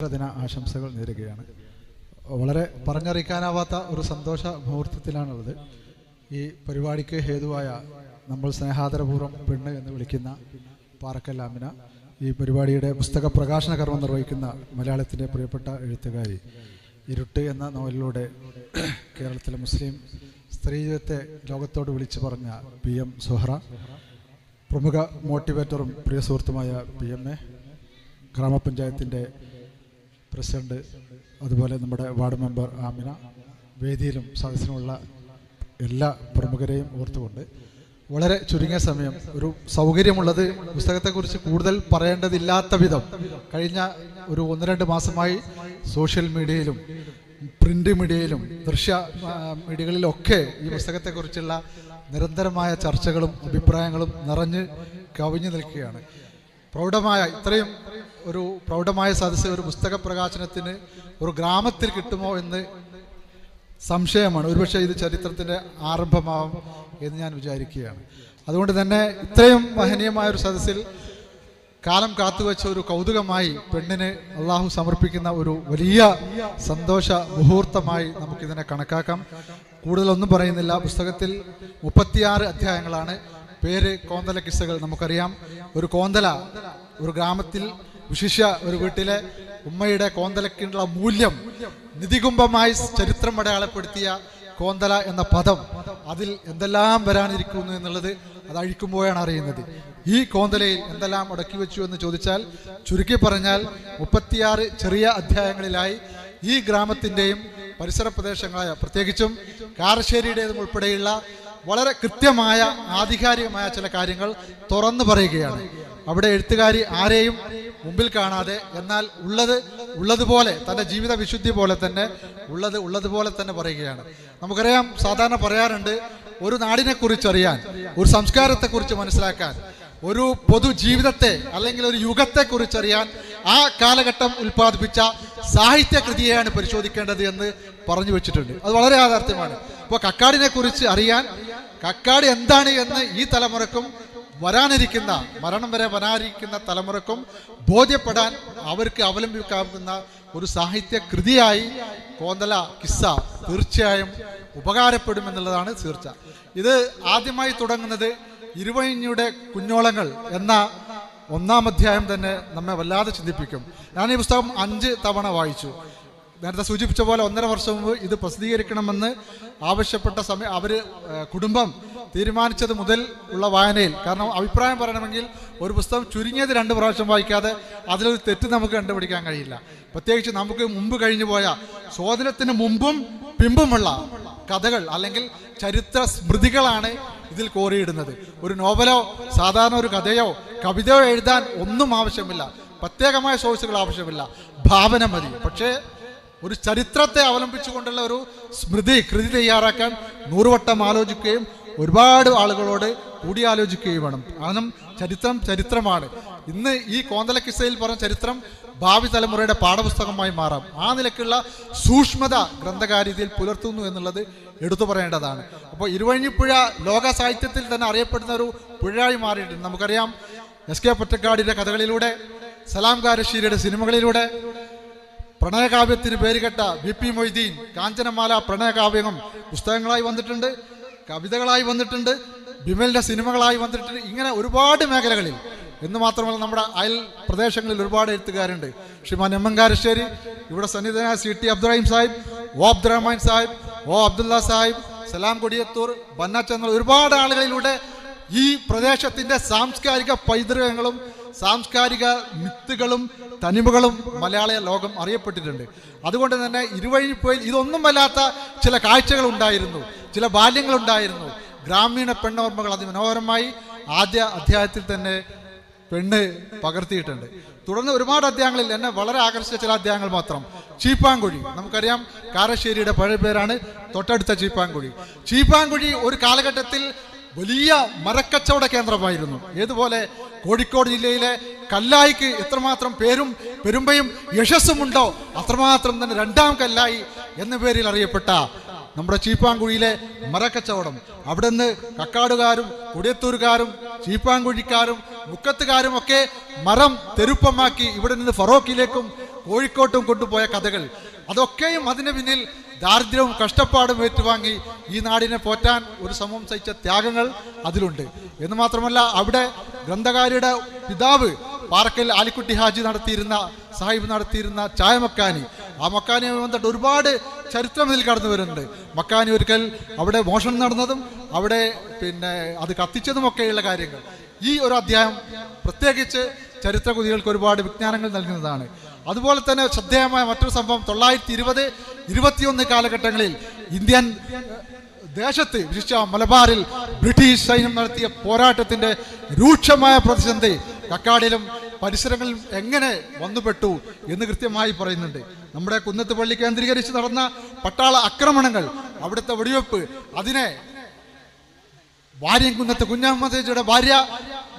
ദിന ആശംസകൾ നേരുകയാണ്. വളരെ പറഞ്ഞറിയിക്കാനാവാത്ത ഒരു സന്തോഷ മുഹൂർത്തത്തിലാണുള്ളത്. ഈ പരിപാടിക്ക് ഹേതുവായ നമ്മൾ സ്നേഹാദരപൂർവം പെണ്ണ് എന്ന് വിളിക്കുന്ന പാറക്കല്ലാമിന ഈ പരിപാടിയുടെ പുസ്തക പ്രകാശന കർമ്മം നിർവഹിക്കുന്ന മലയാളത്തിന്റെ പ്രിയപ്പെട്ട എഴുത്തുകാരി ഇരുട്ട് എന്ന നോവലിലൂടെ കേരളത്തിലെ മുസ്ലിം സ്ത്രീ ജീവിതത്തെ ലോകത്തോട് വിളിച്ചു പറഞ്ഞ പി എം സുഹറ പ്രമുഖ മോട്ടിവേറ്ററും പ്രിയ സുഹൃത്തുമായ പി എം എ ഗ്രാമപഞ്ചായത്തിന്റെ പ്രസിഡന്റ് അതുപോലെ നമ്മുടെ വാർഡ് മെമ്പർ ആമിന വേദിയിലും സദസ്സിനുമുള്ള എല്ലാ പ്രമുഖരെയും ഓർത്തുകൊണ്ട് വളരെ ചുരുങ്ങിയ സമയം ഒരു സൗകര്യമുള്ളത് പുസ്തകത്തെക്കുറിച്ച് കൂടുതൽ പറയേണ്ടതില്ലാത്ത വിധം കഴിഞ്ഞ ഒരു ഒന്ന് രണ്ട് മാസമായി സോഷ്യൽ മീഡിയയിലും പ്രിന്റ് മീഡിയയിലും ദൃശ്യ മീഡിയകളിലൊക്കെ ഈ പുസ്തകത്തെക്കുറിച്ചുള്ള നിരന്തരമായ ചർച്ചകളും അഭിപ്രായങ്ങളും നിറഞ്ഞ് കവിഞ്ഞു നിൽക്കുകയാണ്. പ്രൗഢമായ ഇത്രയും ഒരു പ്രൗഢമായ സദസ്സ് ഒരു പുസ്തക പ്രകാശനത്തിന് ഒരു ഗ്രാമത്തിൽ കിട്ടുമോ എന്ന് സംശയമാണ്. ഒരുപക്ഷെ ഇത് ചരിത്രത്തിന്റെ ആരംഭമാവും എന്ന് ഞാൻ വിചാരിക്കുകയാണ്. അതുകൊണ്ട് തന്നെ ഇത്രയും മഹനീയമായ ഒരു സദസ്സിൽ കാലം കാത്തുവച്ച ഒരു കൗതുകമായി പെണ്ണിന് അള്ളാഹു സമർപ്പിക്കുന്ന ഒരു വലിയ സന്തോഷ മുഹൂർത്തമായി നമുക്കിതിനെ കണക്കാക്കാം. കൂടുതലൊന്നും പറയുന്നില്ല. പുസ്തകത്തിൽ മുപ്പത്തിയാറ് അധ്യായങ്ങളാണ്. പേര് കോന്തല കിസ്സകൾ നമുക്കറിയാം. ഒരു കോന്തല ഒരു ഗ്രാമത്തിൽ വിശിഷ്യ ഒരു വീട്ടിലെ ഉമ്മയുടെ കോന്തലക്കുള്ള മൂല്യം നിധികുംഭമായി ചരിത്രം അടയാളപ്പെടുത്തിയ കോന്തല എന്ന പദം അതിൽ എന്തെല്ലാം വരാനിരിക്കുന്നു എന്നുള്ളത് അത് അഴിക്കുമ്പോഴാണ് അറിയുന്നത്. ഈ കോന്തലയിൽ എന്തെല്ലാം അടക്കി വെച്ചു എന്ന് ചോദിച്ചാൽ ചുരുക്കി പറഞ്ഞാൽ മുപ്പത്തിയാറ് ചെറിയ അധ്യായങ്ങളിലായി ഈ ഗ്രാമത്തിന്റെയും പരിസര പ്രദേശങ്ങളായ പ്രത്യേകിച്ചും കാരശ്ശേരിയുടേതും ഉൾപ്പെടെയുള്ള വളരെ കൃത്യമായ ആധികാരികമായ ചില കാര്യങ്ങൾ തുറന്നു പറയുകയാണ്. അവിടെ എഴുത്തുകാരി ആരെയും മുമ്പിൽ കാണാതെ എന്നാൽ ഉള്ളത് ഉള്ളതുപോലെ തന്റെ ജീവിത വിശുദ്ധി പോലെ തന്നെ ഉള്ളത് ഉള്ളതുപോലെ തന്നെ പറയുകയാണ്. നമുക്കറിയാം സാധാരണ പറയാറുണ്ട് ഒരു നാടിനെ കുറിച്ചറിയാൻ ഒരു സംസ്കാരത്തെ കുറിച്ച് മനസ്സിലാക്കാൻ ഒരു പൊതു ജീവിതത്തെ അല്ലെങ്കിൽ ഒരു യുഗത്തെ കുറിച്ചറിയാൻ ആ കാലഘട്ടം ഉൽപ്പാദിപ്പിച്ച സാഹിത്യ കൃതിയെയാണ് പരിശോധിക്കേണ്ടത് എന്ന് പറഞ്ഞു വെച്ചിട്ടുണ്ട്. അത് വളരെ യാഥാർത്ഥ്യമാണ്. അപ്പോൾ കക്കാടിനെ കുറിച്ച് അറിയാൻ കക്കാട് എന്താണ് എന്ന് ഈ തലമുറക്കും വരാനിരിക്കുന്ന മരണം വരെ വരാനിരിക്കുന്ന തലമുറക്കും ബോധ്യപ്പെടാൻ അവർക്ക് അവലംബിക്കാവുന്ന ഒരു സാഹിത്യ കൃതിയായി കോന്തല കിസ്സ തീർച്ചയായും ഉപകാരപ്പെടുമെന്നുള്ളതാണ് തീർച്ച ഇത് ആദ്യമായി തുടങ്ങുന്നത് ഇരുവഴിഞ്ഞിയുടെ കുഞ്ഞോളങ്ങൾ എന്ന ഒന്നാം അധ്യായം തന്നെ നമ്മെ വല്ലാതെ ചിന്തിപ്പിക്കും. ഞാൻ ഈ പുസ്തകം അഞ്ച് തവണ വായിച്ചു. നേരത്തെ സൂചിപ്പിച്ച പോലെ ഒന്നര വർഷം മുമ്പ് ഇത് പ്രസിദ്ധീകരിക്കണമെന്ന് ആവശ്യപ്പെട്ട സമയം അവർ കുടുംബം തീരുമാനിച്ചത് മുതൽ ഉള്ള വായനയിൽ. കാരണം അഭിപ്രായം പറയണമെങ്കിൽ ഒരു പുസ്തകം ചുരുങ്ങിയത് രണ്ട് പ്രാവശ്യം വായിക്കാതെ അതിലൊരു തെറ്റ് നമുക്ക് കണ്ടുപിടിക്കാൻ കഴിയില്ല. പ്രത്യേകിച്ച് നമുക്ക് മുമ്പ് കഴിഞ്ഞു പോയ സ്വാതന്ത്ര്യത്തിന് മുമ്പും പിമ്പുമുള്ള കഥകൾ അല്ലെങ്കിൽ ചരിത്ര സ്മൃതികളാണ് ഇതിൽ കോറിയിടുന്നത് ഒരു നോവലോ സാധാരണ ഒരു കഥയോ കവിതയോ എഴുതാൻ ഒന്നും ആവശ്യമില്ല. പ്രത്യേകമായ സോഴ്സുകൾ ആവശ്യമില്ല. ഭാവന മതി. പക്ഷേ ഒരു ചരിത്രത്തെ അവലംബിച്ചുകൊണ്ടുള്ള ഒരു സ്മൃതി കൃതി തയ്യാറാക്കാൻ നൂറുവട്ടം ആലോചിക്കുകയും ഒരുപാട് ആളുകളോട് കൂടിയാലോചിക്കുകയും വേണം. കാരണം ചരിത്രം ചരിത്രമാണ്. ഇന്ന് ഈ കോന്തല കിസ്സയിൽ പറഞ്ഞ ചരിത്രം ഭാവി തലമുറയുടെ പാഠപുസ്തകമായി മാറാം. ആ നിലക്കുള്ള സൂക്ഷ്മത ഗ്രന്ഥകാര്യതയിൽ പുലർത്തുന്നു എന്നുള്ളത് എടുത്തു പറയേണ്ടതാണ്. അപ്പോൾ ഇരുവഴിഞ്ഞിപ്പുഴ ലോക സാഹിത്യത്തിൽ തന്നെ അറിയപ്പെടുന്ന ഒരു പുഴയായി മാറിയിട്ടുണ്ട്. നമുക്കറിയാം എസ് കെ പൊറ്റക്കാടിന്റെ കഥകളിലൂടെ സലാം കാരശ്ശേരിയുടെ സിനിമകളിലൂടെ പ്രണയകാവ്യത്തിന് പേരുകെട്ട ബി പി മൊയ്തീൻ കാഞ്ചനമാല പ്രണയകാവ്യം പുസ്തകങ്ങളായി വന്നിട്ടുണ്ട്. കവിതകളായി വന്നിട്ടുണ്ട് ബിമലിന്റെ സിനിമകളായി വന്നിട്ടുണ്ട് ഇങ്ങനെ ഒരുപാട് മേഖലകളിൽ. എന്ന് മാത്രമല്ല നമ്മുടെ അയൽ പ്രദേശങ്ങളിൽ ഒരുപാട് എഴുത്തുകാരുണ്ട്. ശ്രീമാൻ എം എൻ കാരശ്ശേരി ഇവിടെ സന്നിധാന C T Abdurahim Sahib O Abdurahman Sahib O Abdulla Sahib Salam Kodiyathur ബന്നച്ചെന്ന ഒരുപാട് ആളുകളിലൂടെ ഈ പ്രദേശത്തിന്റെ സാംസ്കാരിക പൈതൃകങ്ങളും സാംസ്കാരിക മിത്തുകളും തനിമകളും മലയാള ലോകം അറിയപ്പെട്ടിട്ടുണ്ട്. അതുകൊണ്ട് തന്നെ ഇരുവഴിപ്പോയിൽ ഇതൊന്നും വല്ലാത്ത ചില കാഴ്ചകൾ ഉണ്ടായിരുന്നു ചില ബാല്യങ്ങൾ ഉണ്ടായിരുന്നു ഗ്രാമീണ പെണ്ണോർമ്മകൾ അതിമനോഹരമായി ആദ്യ അധ്യായത്തിൽ തന്നെ പെണ്ണ് പകർത്തിയിട്ടുണ്ട്. തുടർന്ന് ഒരുപാട് അധ്യായങ്ങളിൽ എന്നെ വളരെ ആകർഷിച്ച ചില അധ്യായങ്ങൾ മാത്രം. ചീപ്പാങ്കുഴി നമുക്കറിയാം കാരശ്ശേരിയുടെ പഴയ പേരാണ് തൊട്ടടുത്ത ചീപ്പാങ്കുഴി. ചീപ്പാങ്കുഴി ഒരു കാലഘട്ടത്തിൽ വലിയ മരക്കച്ചവട കേന്ദ്രമായിരുന്നു. ഏതുപോലെ കോഴിക്കോട് ജില്ലയിലെ കല്ലായിക്ക് എത്രമാത്രം പേരും പെരുമ്പയും യശസ്സുമുണ്ടോ അത്രമാത്രം തന്നെ രണ്ടാം കല്ലായി എന്ന പേരിൽ അറിയപ്പെട്ട നമ്മുടെ ചീപ്പാങ്കുഴിയിലെ മരക്കച്ചവടം. അവിടെ നിന്ന് കക്കാടുകാരും കൊടിയത്തൂരുകാരും ചീപ്പാങ്കുഴിക്കാരും മുക്കത്തുകാരും ഒക്കെ മരം തെരുപ്പമാക്കി ഇവിടെ നിന്ന് ഫറോക്കിലേക്കും കോഴിക്കോട്ടും കൊണ്ടുപോയ കഥകൾ. അതൊക്കെയും അതിന് പിന്നിൽ ദാരിദ്ര്യവും കഷ്ടപ്പാടും ഏറ്റുവാങ്ങി ഈ നാടിനെ പോറ്റാൻ ഒരു സമൂഹം സഹിച്ച ത്യാഗങ്ങൾ അതിലുണ്ട്. എന്ന് മാത്രമല്ല അവിടെ ഗ്രന്ഥകാരിയുടെ പിതാവ് പാറക്കൽ ആലിക്കുട്ടി ഹാജി നടത്തിയിരുന്ന സാഹിബ് നടത്തിയിരുന്ന ചായ മക്കാനി. ആ മക്കാനിയുമായി ബന്ധപ്പെട്ട് ഒരുപാട് ചരിത്രം ഇതിൽ കടന്നു വരുന്നുണ്ട്. മക്കാനി ഒരിക്കൽ അവിടെ മോഷണം നടന്നതും അവിടെ പിന്നെ അത് കത്തിച്ചതുമൊക്കെയുള്ള കാര്യങ്ങൾ. ഈ ഒരു അധ്യായം പ്രത്യേകിച്ച് ചരിത്ര കുതികൾക്ക് ഒരുപാട് വിജ്ഞാനങ്ങൾ നൽകുന്നതാണ്. അതുപോലെ തന്നെ ശ്രദ്ധേയമായ മറ്റൊരു സംഭവം തൊള്ളായിരത്തി ഇരുപത് ഇരുപത്തിയൊന്ന് കാലഘട്ടങ്ങളിൽ ഇന്ത്യൻ ദേശത്ത് വിശിഷ്ട മലബാറിൽ ബ്രിട്ടീഷ് സൈന്യം നടത്തിയ പോരാട്ടത്തിന്റെ രൂക്ഷമായ പ്രതിസന്ധി കക്കാടിലും പരിസരങ്ങളിലും എങ്ങനെ വന്നുപെട്ടു എന്ന് കൃത്യമായി പറയുന്നുണ്ട്. നമ്മുടെ കുന്നത്ത് പള്ളി കേന്ദ്രീകരിച്ച് നടന്ന പട്ടാള ആക്രമണങ്ങൾ അവിടുത്തെ വെടിവെപ്പ് അതിനെ വാര്യംകുന്നത്ത് കുഞ്ഞഹമ്മദ് ഭാര്യ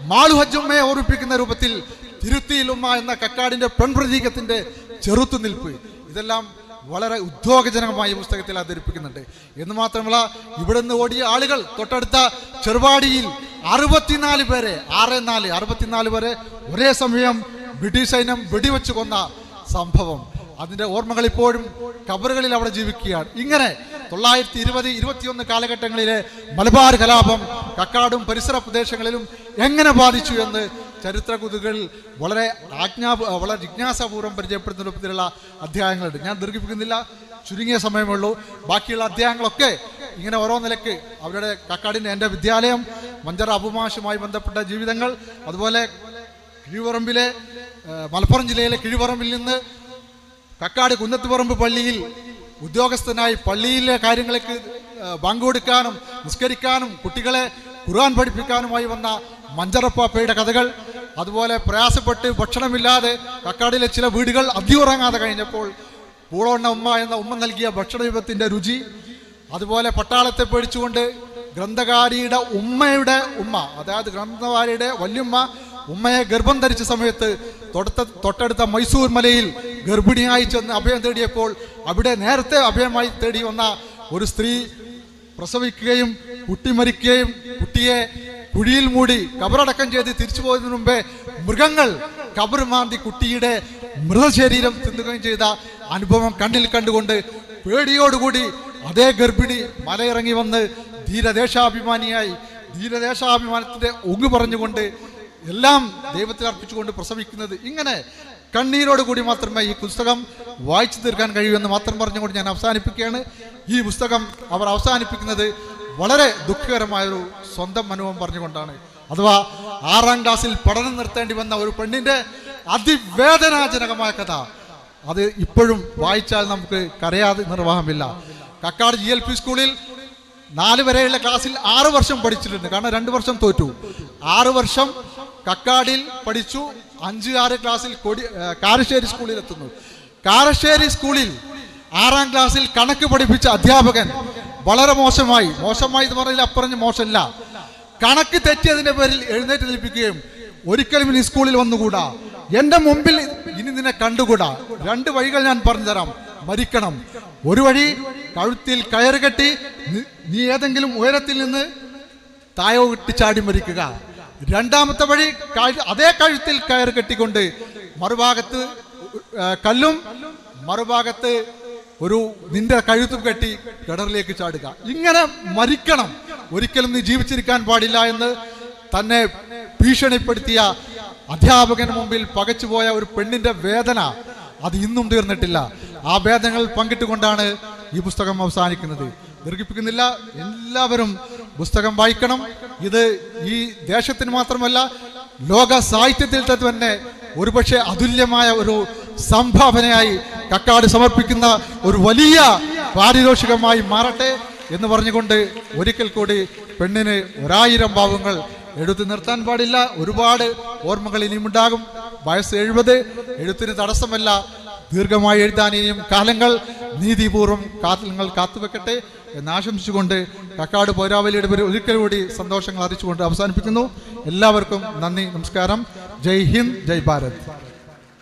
മാളു ഹജ്ജമ്മയെ ഓർമ്മിപ്പിക്കുന്ന രൂപത്തിൽ തിരുത്തിയിലുമ്മ എന്ന കക്കാടിന്റെ പെൺപ്രതീകത്തിന്റെ ചെറുത്തുനിൽപ്പ് ഇതെല്ലാം വളരെ ഉദ്യോഗജനകമായി പുസ്തകത്തിൽ അവതരിപ്പിക്കുന്നുണ്ട്. എന്ന് മാത്രമല്ല ഇവിടെ നിന്ന് ഓടിയ ആളുകൾ തൊട്ടടുത്ത ചെറുപാടിയിൽ അറുപത്തിനാല് പേരെ ആറ് നാല് അറുപത്തിനാല് പേരെ ഒരേ സമയം ബ്രിട്ടീഷ് സൈന്യം വെടിവെച്ച് കൊന്ന സംഭവം. അതിന്റെ ഓർമ്മകൾ ഇപ്പോഴും കബറുകളിൽ അവിടെ ജീവിക്കുകയാണ്. ഇങ്ങനെ തൊള്ളായിരത്തി ഇരുപത് ഇരുപത്തിയൊന്ന് കാലഘട്ടങ്ങളിലെ മലബാർ കലാപം കക്കാടും പരിസര പ്രദേശങ്ങളിലും എങ്ങനെ ബാധിച്ചു എന്ന് ചരിത്ര കുതുകൾ വളരെ ആജ്ഞാ വളരെ ജിജ്ഞാസാപൂർവം പരിചയപ്പെടുന്ന രൂപത്തിലുള്ള അധ്യായങ്ങളുണ്ട്. ഞാൻ ദീർഘിപ്പിക്കുന്നില്ല ചുരുങ്ങിയ സമയമുള്ളൂ ബാക്കിയുള്ള അധ്യായങ്ങളൊക്കെ ഇങ്ങനെ ഓരോ നിലയ്ക്ക് അവരുടെ കക്കാടിന്റെ എന്റെ വിദ്യാലയം മഞ്ചറ അബുമാഷുമായി ബന്ധപ്പെട്ട ജീവിതങ്ങൾ അതുപോലെ കിഴിവറമ്പിലെ മലപ്പുറം ജില്ലയിലെ കിഴിവറമ്പിൽ നിന്ന് കക്കാട് കുന്നത്തുപറമ്പ് പള്ളിയിൽ ഉദ്യോഗസ്ഥനായി പള്ളിയിലെ കാര്യങ്ങൾക്ക് പങ്കുകൊടുക്കാനും കൊടുക്കാനും നിസ്കരിക്കാനും കുട്ടികളെ ഖുർആൻ പഠിപ്പിക്കാനുമായി വന്ന മഞ്ചറപ്പാപ്പയുടെ കഥകൾ അതുപോലെ പ്രയാസപ്പെട്ട് ഭക്ഷണമില്ലാതെ കക്കാടിലെ ചില വീടുകൾ അധിയുറങ്ങാതെ കഴിഞ്ഞപ്പോൾ പൂളോണ്ണ ഉമ്മ എന്ന ഉമ്മ നൽകിയ ഭക്ഷണ വിഭവത്തിന്റെ രുചി അതുപോലെ പട്ടാളത്തെ പേടിച്ചുകൊണ്ട് ഗ്രന്ഥകാരിയുടെ ഉമ്മയുടെ ഉമ്മ അതായത് ഗ്രന്ഥകാരിയുടെ വല്യമ്മ ഉമ്മയെ ഗർഭം ധരിച്ച സമയത്ത് തൊട്ട തൊട്ടടുത്ത മൈസൂർ മലയിൽ ഗർഭിണിയായി ചെന്ന് അഭയം തേടിയപ്പോൾ അവിടെ നേരത്തെ അഭയമായി തേടി വന്ന ഒരു സ്ത്രീ പ്രസവിക്കുകയും കുട്ടി മരിക്കുകയും കുട്ടിയെ കുഴിയിൽ മൂടി കബറടക്കം ചെയ്ത് തിരിച്ചു പോകുന്നതിന് മുമ്പേ മൃഗങ്ങൾ കബർ മാന്തി കുട്ടിയുടെ മൃതശരീരം തിന്നുകയും ചെയ്ത അനുഭവം കണ്ണിൽ കണ്ടുകൊണ്ട് പേടിയോടുകൂടി അതേ ഗർഭിണി മലയിറങ്ങി വന്ന് ധീരദേശാഭിമാനിയായി. ധീരദേശാഭിമാനത്തിന്റെ ഒങ്ങു പറഞ്ഞുകൊണ്ട് എല്ലാം ദൈവത്തിൽ അർപ്പിച്ചുകൊണ്ട് പ്രസവിക്കുന്നത് ഇങ്ങനെ. കണ്ണീരോട് കൂടി മാത്രമേ ഈ പുസ്തകം വായിച്ചു തീർക്കാൻ കഴിയൂ എന്ന് മാത്രം പറഞ്ഞുകൊണ്ട് ഞാൻ അവസാനിപ്പിക്കുകയാണ്. ഈ പുസ്തകം അവർ അവസാനിപ്പിക്കുന്നത് വളരെ ദുഃഖകരമായ ഒരു സ്വന്തം അനുഭവം പറഞ്ഞുകൊണ്ടാണ്. അഥവാ ആറാം ക്ലാസ്സിൽ പഠനം നിർത്തേണ്ടി വന്ന ഒരു പെണ്ണിന്റെ അതിവേദനാജനകമായ കഥ. അത് ഇപ്പോഴും വായിച്ചാൽ നമുക്ക് കരയാതെ നിർവാഹമില്ല. കക്കാട് ജി എൽ പി സ്കൂളിൽ നാല് വരെയുള്ള ക്ലാസ്സിൽ ആറ് വർഷം പഠിച്ചിട്ടുണ്ട്. കാരണം രണ്ട് വർഷം തോറ്റു. ആറ് വർഷം കക്കാടിൽ പഠിച്ചു അഞ്ച് ആറ് ക്ലാസ്സിൽ കൊടി കാരശ്ശേരി സ്കൂളിൽ എത്തുന്നു. കാരശ്ശേരി സ്കൂളിൽ ആറാം ക്ലാസ്സിൽ കണക്ക് പഠിപ്പിച്ച അധ്യാപകൻ വളരെ മോശമായി മോശമായി എന്ന് പറഞ്ഞാൽ അപ്പറഞ്ഞ് മോശമില്ല. കണക്ക് തെറ്റിയതിന്റെ പേരിൽ എഴുന്നേറ്റ് നിൽപ്പിക്കുകയും ഒരിക്കലും ഇനി സ്കൂളിൽ വന്നുകൂടാ. എന്റെ മുമ്പിൽ ഇനി നിന്നെ കണ്ടുകൂടാ. രണ്ട് വഴികൾ ഞാൻ പറഞ്ഞുതരാം. മരിക്കണം. ഒരു വഴി കഴുത്തിൽ കയറുകെട്ടി നീ ഏതെങ്കിലും ഉയരത്തിൽ നിന്ന് തായോട്ട് ചാടി മരിക്കുക. രണ്ടാമത്തെ വഴി അതേ കഴുത്തിൽ കയർ കെട്ടിക്കൊണ്ട് മറുഭാഗത്ത് കല്ലും മറുഭാഗത്ത് ഒരു നിന്റെ കഴുത്തും കെട്ടി കിണറിലേക്ക് ചാടുക. ഇങ്ങനെ മരിക്കണം. ഒരിക്കലും നീ ജീവിച്ചിരിക്കാൻ പാടില്ല എന്ന് തന്നെ ഭീഷണിപ്പെടുത്തിയ അധ്യാപകന് മുമ്പിൽ പകച്ചുപോയ ഒരു പെണ്ണിന്റെ വേദന അത് ഇന്നും തീർന്നിട്ടില്ല. ആ വേദനകൾ പങ്കിട്ടുകൊണ്ടാണ് ഈ പുസ്തകം അവസാനിക്കുന്നത്. ദീർഘിപ്പിക്കുന്നില്ല. എല്ലാവരും പുസ്തകം വായിക്കണം. ഇത് ഈ ദേശത്തിന് മാത്രമല്ല ലോക സാഹിത്യത്തിൽ തന്നെ ഒരുപക്ഷെ അതുല്യമായ ഒരു സംഭാവനയായി കക്കാട് സമർപ്പിക്കുന്ന ഒരു വലിയ പാരിതോഷികമായി മാറട്ടെ എന്ന് പറഞ്ഞുകൊണ്ട് ഒരിക്കൽ കൂടി പെണ്ണിന് ഒരായിരം ഭാവങ്ങൾ എഴുത്ത് നിർത്താൻ പാടില്ല. ഒരുപാട് ഓർമ്മകൾ ഇനിയും ഉണ്ടാകും. വയസ്സ് എഴുപത്. എഴുത്തിന് തടസ്സമല്ല. ദീർഘമായി എഴുതാൻ ഇനിയും കാലങ്ങൾ. നീതിപൂർവം കാലങ്ങൾ കാത്തുവെക്കട്ടെ. എന്ന് ആശംസിച്ചുകൊണ്ട് കക്കാട് പോരാവലിയുടെ പേര് ഒരിക്കൽ കൂടി സന്തോഷങ്ങൾ അറിയിച്ചുകൊണ്ട് അവസാനിപ്പിക്കുന്നു. എല്ലാവർക്കും നന്ദി നമസ്കാരം. ജയ് ഹിന്ദ് ജയ് ഭാരത്.